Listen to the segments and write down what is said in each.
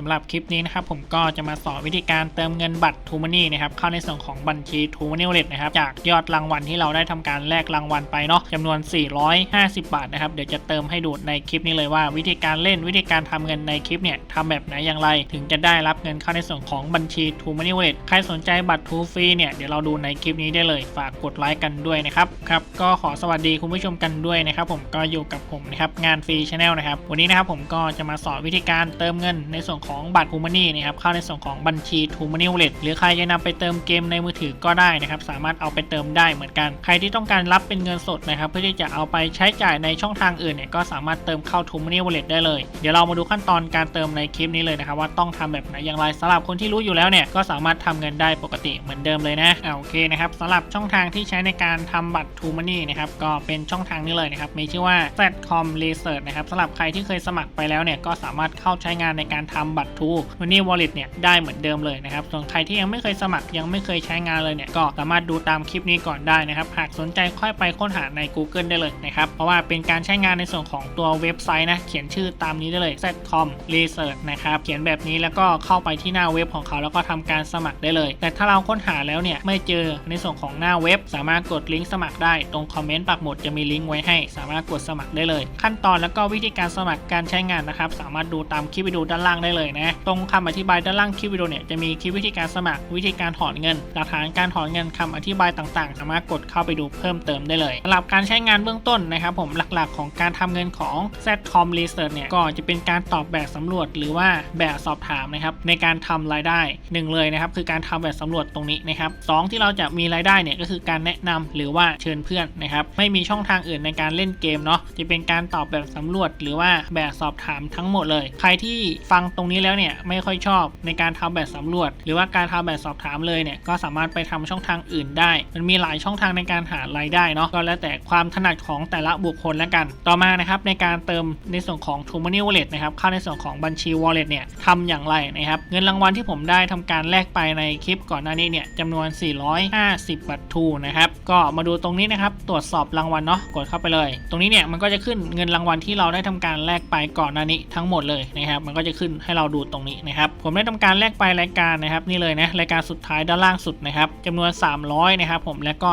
สำหรับคลิปนี้นะครับผมก็จะมาสอนวิธีการเติมเงินบัตร t ูมานี่นะครับเข้าในส่วนของบัญชี t ูมานี่เล็ตนะครับจากยอดรางวัลที่เราได้ทำการแลกรางวัลไปเนาะจำนวน 450 บาทนะครับเดี๋ยวจะเติมให้ดูในคลิปนี้เลยว่า วิธีการเล่นวิธีการทำเงินในคลิปเนี่ยทำแบบไหนอย่างไร ถึงจะได้รับเงินเข้าในส่วนของบัญชี t ูมานี่เล็ตใครสนใจบัตรทูฟรีเนี่ยเดี๋ยวเราดูในคลิปนี้ได้เลยฝากกดไลค์กันด้วยนะครับครับก็ขอสวัสดีคุณผู้ชมกันด้วยนะครับผมก็อยู่กับผมนะครับงานฟรีชาแนลนะครับวันนี้นะครับผมก็จะมาสอนวิธีการเติมเงินในส่วนของบัตร t ูมานี่นะครับเข้าในส่วนของบัญชี t ูมานี่วอลเล็ตหรือใครจะนำไปเติมเกมในมือถือก็ได้นะครับสามารถเอาไปเติมได้เหมือนกัน ใครที่ต้องการรับเป็นเงินสดนะครับเพื่อที่จะเอาไปใช้จ่ายในช่องทางอื่นเนี่ยก็สามารถเติมเข้า t ูมานี่วอลเล็ตได้เลย เดี๋ยวเรามาดูขั้นตอนการเติมในคลิปนี้เลยนะครับว่าต้องทำแบบไหนอย่างไรสำหรับคนที่รู้อยู่แล้วเนี่ยก็สามารถทำเงินได้ปกติเหมือนเดิมเลยนะอ่าโอเคนะครับสำหรับช่องทางที่ใช้ในการทำบัตร t ูมานี่นะครับก็เป็นช่องทางนี้เลยนะครับมีชื่อว่า Zcom Research นะครับสำหรับใครที่เคยสมัครไปแล้วเนี่ยก็สามารถเข้าใช้งานในการทำบัตร t ูมานี่วอลเล็ตเนี่ยได้เหมือนเดิมเลยนะครับ ส่วนใครที่ยังไม่เคยสมัครยังไม่เคยใช้งานเลยเนี่ยก็สามารถดูตามคลิปนี้ก่อนได้นะครับ หากสนใจค่อยไปค้นหาใน Google ได้เลยนะครับ เพราะว่าเป็นการใช้งานในส่วนของตัวเว็บไซต์นะเขียนชื่อตามนี้ได้เลย Zcom Research นะครับเขียนแบบนี้แล้วก็เข้าไปที่หน้าเว็บของเขาแล้วก็ทำการสมัครได้เลย แต่ถ้าเราค้นหาแล้วเนี่ยไม่เจอในส่วนของหน้าเว็บ สามารถกดลิงก์สมัครได้ตรงคอมเมนต์ปักหมุดจะมีลิงก์ไว้ให้ สามารถกดสมัครได้เลย ขั้นตอนแล้วก็วิธีการสมัครการใช้งานนะครับ สามารถดูตามคลิปวิดีโอด้านล่างได้เลยนะ ตรงคำอธิบายด้านล่างคลิปวิดีโอเนี่ยจะมีคลิปวิธีการสมัครวิธีการถอนเงิน หลักฐานการถอนเงินคำอธิบายต่างๆ สามารถกดเข้าไปดูเพิ่มเติมได้เลยสำหรับการใช้งานเบื้องต้นนะครับผมหลักๆ ของการทำเงินของ Zcom Research เนี่ยก็จะเป็นการตอบแบบสำรวจ หรือว่าแบบสอบถามนะครับในการทำรายได้หนึ่งเลยนะครับคือการทำแบบสำรวจตรงนี้นะครับสองที่เราจะมีรายได้เนี่ยก็คือการแนะนำหรือว่าเชิญเพื่อนนะครับไม่มีช่องทางอื่นในการเล่นเกมเนาะจะเป็นการตอบแบบสำรวจ หรือว่าแบบสอบถามทั้งหมดเลย ใครที่ฟังตรงนี้แล้วเนี่ยไม่ค่อยชอบในการทำแบบสำรวจ หรือว่าการทำแบบสอบถามเลยเนี่ยก็สามารถไปทำช่องทางอื่นได้ มันมีหลายช่องทางในการหารายได้เนาะก็แล้วแต่ความถนัดของแต่ละบุคคลแล้วกัน ต่อมานะครับในการเติมในส่วนของ t ูมานี่วอลเล็ตนะครับเข้าในส่วนของบัญชี wallet เนี่ยทำอย่างไรนะครับเงินรางวัลที่ผมได้ทำการแลกไปในคลิปก่อนหน้านี้เนี่ยจำนวน 450 บัตรทูนะครับก็มาดูตรงนี้นะครับตรวจสอบรางวัลเนาะกดเข้าไปเลย ตรงนี้เนี่ยมันก็จะขึ้นเงินรางวัลที่เราได้ทำการแลกไปก่อนหน้านี้ทั้งหมดเลยนะครับมันก็จะขึ้นให้เราดูตรงนี้นะครับ ผมได้ทำการแลกไปรายการนะครับนี่เลยนะรายการสุดท้ายด้านล่างสุดนะครับจำนวน 300นะครับผมแล้วก็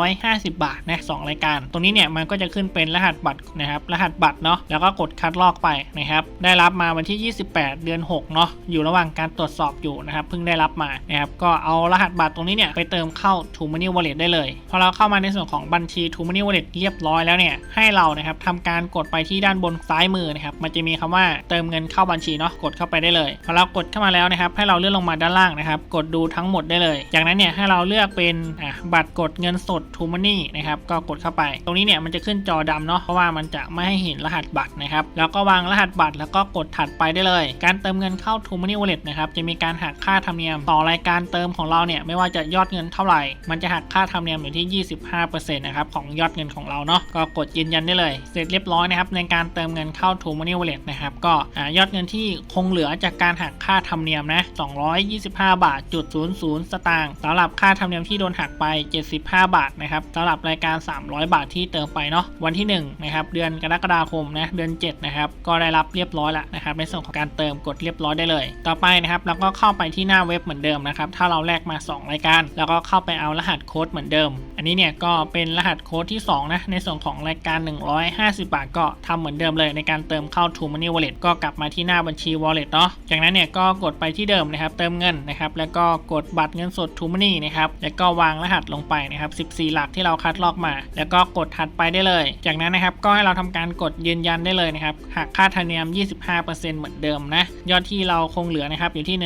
150 บาทนะสองรายการ ตรงนี้เนี่ยมันก็จะขึ้นเป็นรหัสบัตรนะครับรหัสบัตรเนาะแล้วก็กดคัดลอกไปนะครับได้รับมาวันที่ 28 เดือน6เนาะอยู่ระหว่างการตรวจสอบอยู่นะครับเพิ่งได้รับมานะครับก็เอารหัสบัตรตรงนี้เนี่ยไปเติมเข้า t ูมานี่วอลเล็ตได้เลยพอเราเข้ามาในส่วนของบัญชี t ูมานี่วอลเล็ตเรียบร้อยแล้วเนี่ยให้เรานะครับทำการกดไปที่ด้านบนซ้ายมือนะครับมันจะมีคำว่าเติมเงินเข้าบัญชีเนาะกดเข้าไปได้เลยพอเรากดเข้ามาแล้วนะครับให้เราเลื่อนลงมาด้านล่างนะครับกดดูทั้งหมดได้เลย จากนั้นเนี่ยให้เราเลือกเป็นอะบัตรกดเงินสด t ูมานี่นะครับก็กดเข้าไป ตรงนี้เนี่ยมันจะขึ้นจอดำเนาะเพราะว่ามันจะไม่ให้เห็นรหัสบัตรนะครับแล้วก็วางรหัสบัตรแล้วก็กดถัดไปได้เลย การเติมเงินเข้า t ูมานี่วอลเล็ตนะครับจะมีการหักค่าธรรมเนียมต่อรายการเติมของเราเนี่ยไม่ว่าจะยอดเงินเท่าไหร่ มันจะหักค่าธรรมเนียมอยู่ที่ 25%นะครับของยอดเงินของเราเนาะก็กดยืนยันได้เลย เสร็จเรียบร้อยนะครับในการเติมเงินเข้า t ูมานี่วอลเล็ตนะครับก็อยอดเงินที่คงเหลือจากการหักค่าธรรมเนียมนะ 225 บาทจุด00 สตางค์สำหรับค่าธรรมเนียมที่โดนหักไป 75 บาทนะครับสำหรับรายการ 300 บาทที่เติมไปเนาะวันที่1นะครับเดือนกรกฎาคมนะเดือน 7 นะครับ ก็ได้รับเรียบร้อยแล้วนะครับในส่วนของการเติมกดเรียบร้อยได้เลย ต่อไปนะครับเราก็เข้าไปที่หน้าเว็บเหมือนเดิมนะครับถ้าเราแลกมา 2 รายการ แล้วก็เข้าไปเอารหัสโค้ดเหมือนเดิม อันนี้เนี่ยก็เป็นรหัสโค้ดที่2นะในส่วนของรายการ 150 บาทก็ทำเหมือนเดิมเลยในการเติมเข้า t ูมานี่ Wallet ก็กลับมาที่หน้าบัญชี Wallet เนาะ จากนั้นเนี่ยก็กดไปที่เดิมนะครับเติมเงินนะครับแล้วก็กดบัตรเงินสด t ูมานี่นะครับแล้วก็วางรหัสลงไปนะครับ14 หลักที่เราคัดลอกมา แล้วก็กดถัดไปได้เลย จากนั้นนะครับก็ให้เราทำการกดยืนยันได้เลยนะครับหักค่าธรรมเนียม 25%เหมือนเดิมนะยอดที่เราคงเหลือนะครับอยู่ที่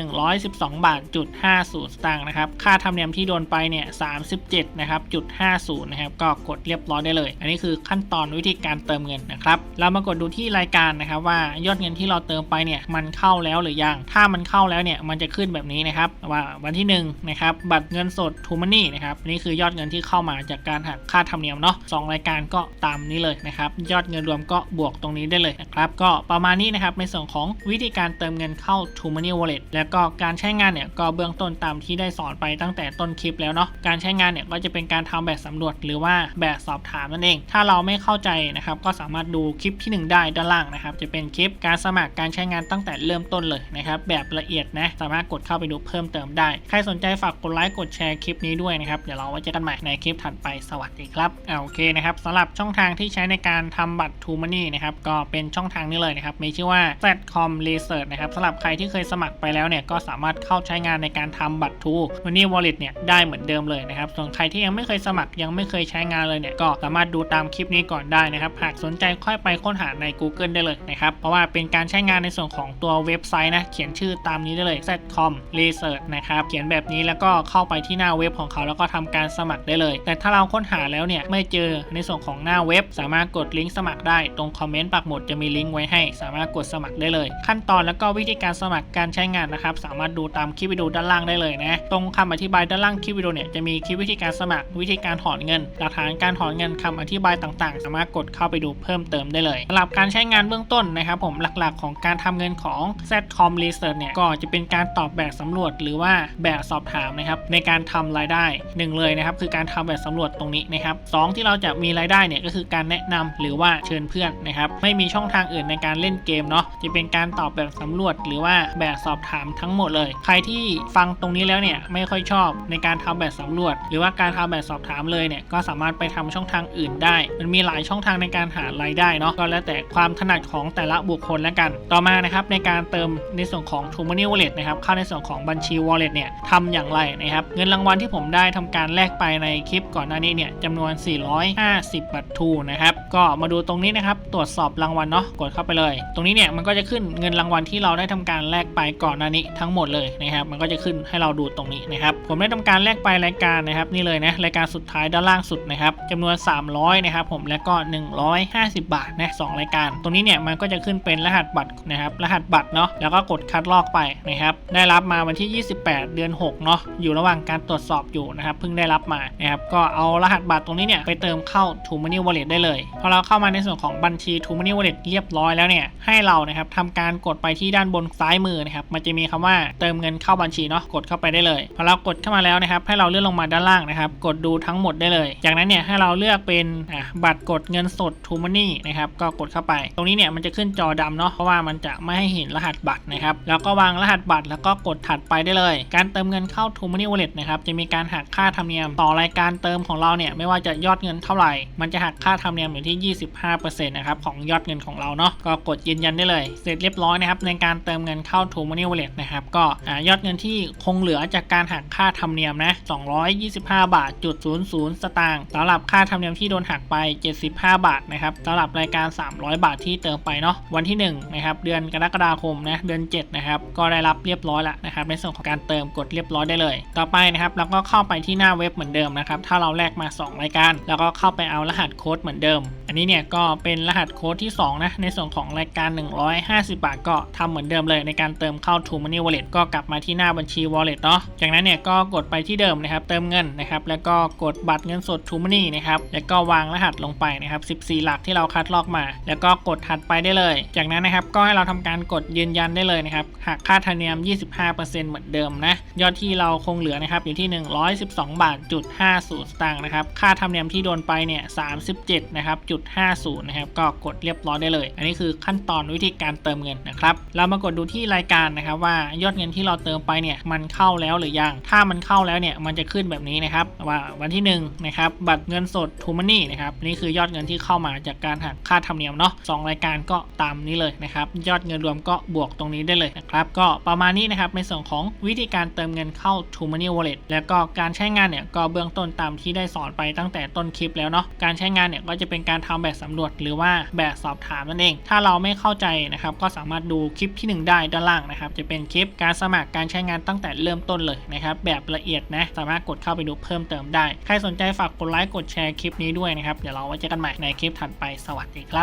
112 บาทจุด50 สตางค์นะครับค่าธรรมเนียมที่โดนไปเนี่ย37นะครับจุด50นะครับก็กดเรียบร้อยได้เลย อันนี้คือขั้นตอนวิธีการเติมเงินนะครับเรามากดดูที่รายการนะครับว่ายอดเงินที่เราเติมไปเนี่ยมันเข้าข้าแล้วหรือยัง ถ้ามันเข้าแล้วเนี่ยมันจะขึ้นแบบนี้นะครับว่าวันที่1นะครับบัตรเงินสดทูมานี่นะครับนนี้คือยอดเงินที่เข้ามาจากการหักค่าธรรมเนียมเนาะสองรายการก็ตามนี้เลยนะครับยอดเงินรวมก็บวกตรงนี้ได้เลยนะครับก็ประมาณนี้นะครับในส่วนของวิธีการเติมเงินเข้า t ูมานี่ Wallet แล้วก็การใช้งานเนี่ยก็เบื้องต้นตามที่ได้สอนไปตั้งแต่ต้นคลิปแล้วเนาะการใช้งานเนี่ยก็จะเป็นการทำแบบสำรวจหรือว่าแบบสอบถามนั่นเอง ถ้าเราไม่เข้าใจนะครับก็สามารถดูคลิปที่ 1 ได้ด้านล่างนะครับจะเป็นคลิปการสมัครการใช้งานตั้งแต่เริ่มริ่มต้นเลยนะครับแบบละเอียดนะสามารถกดเข้าไปดูเพิ่มเติมได้ ใครสนใจฝากกดไลค์กดแชร์คลิปนี้ด้วยนะครับเดี๋ยวเราไว้เจอกันใหม่ในคลิปถัดไปสวัสดีครับอ่าโอเคนะครับสำหรับช่องทางที่ใช้ในการทำบัตร True Money นะครับก็เป็นช่องทางนี้เลยนะครับมีชื่อว่า Zcom Research นะครับสำหรับใครที่เคยสมัครไปแล้วเนี่ยก็สามารถเข้าใช้งานในการทำบัตร True Money Wallet เนี่ยได้เหมือนเดิมเลยนะครับส่วนใครที่ยังไม่เคยสมัครยังไม่เคยใช้งานเลยเนี่ยก็สามารถดูตามคลิปนี้ก่อนได้นะครับหากสนใจค่อยไปค้นหาใน Google ได้เลยนะครับเพราะว่าเป็นการใช้งานในส่วนของตัวเว็บไซต์นะ เขียนชื่อตามนี้ได้เลย Zcom Research นะครับ เขียนแบบนี้แล้วก็เข้าไปที่หน้าเว็บของเขาแล้วก็ทำการสมัครได้เลย แต่ถ้าเราค้นหาแล้วเนี่ยไม่เจอในส่วนของหน้าเว็บ สามารถกดลิงก์สมัครได้ ตรงคอมเมนต์ปักหมุดจะมีลิงก์ไว้ให้ สามารถกดสมัครได้เลย ขั้นตอนแล้วก็วิธีการสมัครการใช้งานนะครับ สามารถดูตามคลิปวิดีโอด้านล่างได้เลยนะ ตรงคำอธิบายด้านล่างคลิปวิดีโอเนี่ยจะมีคลิปวิธีการสมัคร วิธีการถอนเงิน หลักฐานการถอนเงินคำอธิบายต่างๆ สามารถกดเข้าไปดูเพิ่มเติมได้เลยสำหรับการใช้งานเบื้องต้นนะครับผมหลักๆ ของการทำเงินของ Zcom Research เนี่ยก็จะเป็นการตอบแบบสำรวจหรือว่าแบบสอบถามนะครับในการทำรายได้หนึ่งเลยนะครับคือการทำแบบสำรวจตรงนี้นะครับสองที่เราจะมีรายได้เนี่ยก็คือการแนะนำหรือว่าเชิญเพื่อนนะครับไม่มีช่องทางอื่นในการเล่นเกมเนาะจะเป็นการตอบแบบสำรวจ หรือว่าแบบสอบถามทั้งหมดเลย ใครที่ฟังตรงนี้แล้วเนี่ยไม่ค่อยชอบในการทำแบบสำรวจ หรือว่าการทำแบบสอบถามเลยเนี่ยก็สามารถไปทำช่องทางอื่นได้ มันมีหลายช่องทางในการหารายได้เนาะก็แล้วแต่ความถนัดของแต่ละบุคคลแล้วกัน ต่อมานะครับในการเติมในส่วนของ True Money Wallet นะครับเข้าในส่วนของบัญชี Wallet เนี่ยทำอย่างไรนะครับเงินรางวัลที่ผมได้ทำการแลกไปในคลิปก่อนหน้านี้เนี่ยจำนวน 450 บัตรทูนะครับก็มาดูตรงนี้นะครับตรวจสอบรางวัลเนาะกดเข้าไปเลย ตรงนี้เนี่ยมันก็จะขึ้นเงินรางวัลที่เราได้ทำการแลกไปก่อนหน้านี้ทั้งหมดเลยนะครับมันก็จะขึ้นให้เราดูตรงนี้นะครับผมได้ทำการแลกไปรายการนะครับนี่เลยนะรายการสุดท้ายด้านล่างสุดนะครับจำนวน 300นะครับผมแล้วก็ 150 บาทนะสองรายการ ตรงนี้เนี่ยมันก็จะขึ้นเป็นรหัสบัตรนะครับรหัสบัตรเนาะแล้วก็กดคัดลอกไปนะครับได้รับมาวันที่ 28 เดือน6เนาะอยู่ระหว่างการตรวจสอบอยู่นะครับเพิ่งได้รับมานะครับก็เอารหัสบัตรตรงนี้เนี่ยไปเติมเข้า t r u Money Wallet ได้เลยพอเราเข้ามาในส่วนของบัญชี t r u Money Wallet เรียบร้อยแล้วเนี่ยให้เรานะครับทำการกดไปที่ด้านบนซ้ายมือนะครับมันจะมีคำว่าเติมเงินเข้าบัญชีเนาะกดเข้าไปได้เลยพอเรากดเข้ามาแล้วนะครับให้เราเลื่อนลงมาด้านล่างนะครับกดดูทั้งหมดได้เลย จากนั้นเนี่ยให้เราเลือกเป็นอะบัตรกดเงินสด t r u Money นะครับก็กดเข้าไป ตรงนี้เนี่ยมันจะขึ้นจอดำเนาะเพราะว่ามันจะไม่ให้เห็นรหัสบัตรนะครับ แล้วก็วางรหัสบัตรแล้วก็กดถัดไปได้เลย การเติมเงินเข้า True Money Wallet นะครับ จะมีการหักค่าธรรมเนียมต่อรายการเติมของเราเนี่ย ไม่ว่าจะยอดเงินเท่าไหร่ มันจะหักค่าธรรมเนียมอยู่ที่ 25%นะครับ ของยอดเงินของเราเนาะ ก็กดยืนยันได้เลย เสร็จเรียบร้อยนะครับ ในการเติมเงินเข้า True Money Wallet นะครับ ก็อยอดเงินที่คงเหลือจากการหักค่าธรรมเนียมนะ 225 บาทจุด00 สตางค์สำหรับค่าธรรมเนียมที่โดนหักไป 75 บาทนะครับสำหรับรายการ 300 บาทที่เติมไปเนาะ วันที่1นะครับ เดือนกรกฎาคมนะเดือน 7 นะครับ ก็ได้รับเรียบร้อยแล้วนะครับ ในส่วนของการเติมกดเรียบร้อยได้เลย ต่อไปนะครับเราก็เข้าไปที่หน้าเว็บเหมือนเดิมนะครับ ถ้าเราแลกมา 2 รายการ แล้วก็เข้าไปเอารหัสโค้ดเหมือนเดิม อันนี้เนี่ยก็เป็นรหัสโค้ดที่2นะในส่วนของรายการ 150 บาทก็ทำเหมือนเดิมเลยในการเติมเข้า True Money Wallet ก็กลับมาที่หน้าบัญชี Wallet เนาะจากนั้นเนี่ยก็กดไปที่เดิมนะครับ เติมเงินนะครับ แล้วก็กดบัตรเงินสด True Money นะครับ แล้วก็วางรหัสลงไปนะครับ 14 หลักที่เราคัดลอกมา แล้วก็กดถัดไปได้เลย จากนั้นนะครับก็ให้เราทำการกดยืนยันได้เลยนะครับหักค่าธรรมเนียม 25%เหมือนเดิมนะยอดที่เราคงเหลือนะครับอยู่ที่ 112 บาทจุด50สตางค์นะครับค่าธรรมเนียมที่โดนไปเนี่ย37นะครับจุด50นะครับก็กดเรียบร้อยได้เลย อันนี้คือขั้นตอนวิธีการเติมเงินนะครับเรามากดดูที่รายการนะครับว่ายอดเงินที่เราเติมไปเนี่ยมันเข้าแล้วหรือยัง ถ้ามันเข้าแล้วเนี่ยมันจะขึ้นแบบนี้นะครับว่าวันที่1นะครับบัตรเงินสดทูมันนี่นะครับนี่คือยอดเงินที่เข้ามาจากการหักค่าธรรมเนียมเนาะสองรายการก็ตามนี้เลยนะครับยอดเงินรวมก็บวกตรงนี้ได้เลยนะครับก็ประมาณนี้นะครับในส่วนของวิธีการเติมเงินเข้า t r u Money Wallet แล้วก็การใช้งานเนี่ยก็เบื้องต้นตามที่ได้สอนไปตั้งแต่ต้นคลิปแล้วเนาะการใช้งานเนี่ยก็จะเป็นการทำแบบสำรวจหรือว่าแบบสอบถามนั่นเอง ถ้าเราไม่เข้าใจนะครับก็สามารถดูคลิปที่ 1 ได้ด้านล่างนะครับจะเป็นคลิปการสมัครการใช้งานตั้งแต่เริ่มต้นเลยนะครับแบบละเอียดนะสามารถกดเข้าไปดูเพิ่มเติมได้ ใครสนใจฝากกดไลค์กดแชร์คลิปนี้ด้วยนะครับเดี๋ยวเราไว้เจอกันใหม่ในคลิปถัดไปสวัสดีครับ